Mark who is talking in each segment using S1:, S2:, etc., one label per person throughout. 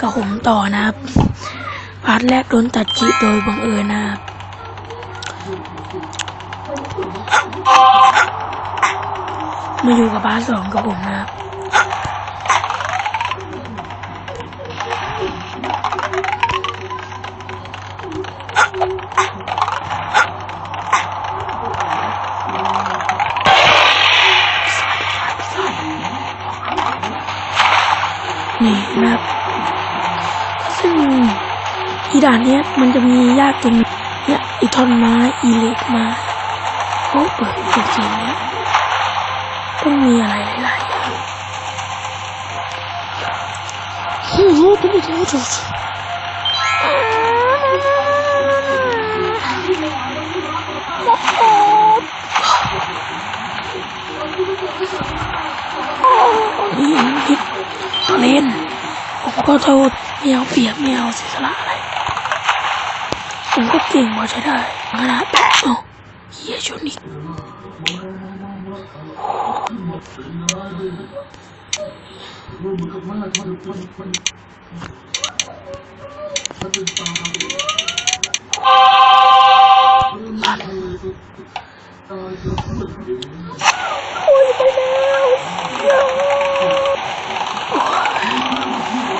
S1: กับผมต่อนะครับพาร์ทแรกโดนตัดจิโดยบังเอิญนะครับมาอยู่กับพาร์ทสองกับผมนะครับ อีด่านเนี้ยมันจะมียากตรงเนี่ยอีท่อนไม้อีเล็กมาโอ้เปิดจริงๆเนี่ยต้องมีอะไรหลายๆอย่างโอ้โหต้องมีทั้งจุดนี่มันผิดเล่นผมก็โทษไม่เอาเปรียบไม่เอาเสียสละอะไร ผมก็เก่งพอใช้ได้ขนาดเอ้าเฮียชนอีก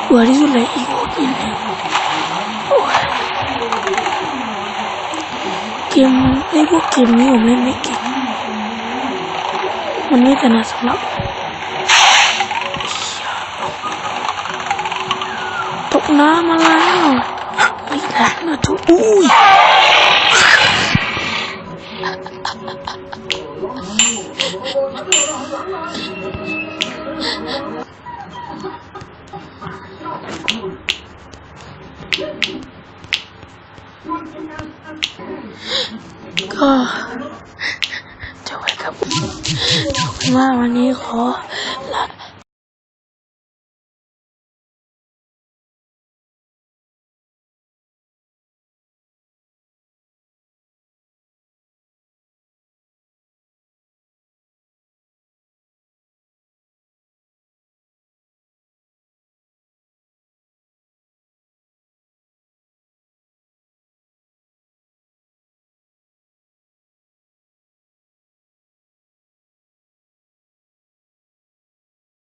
S1: เบื่อที่สุดเลยอีกคนนึงโอ้ยเก มไอ้พวกเกมนี้ผมเล่นไม่เก่ง มันไม่ถนัดสำหรับตกน้ำมาแล้วไม่แรงนะทุกอุ้ย ก็จะไว้ครับว่าวันนี้ขอลา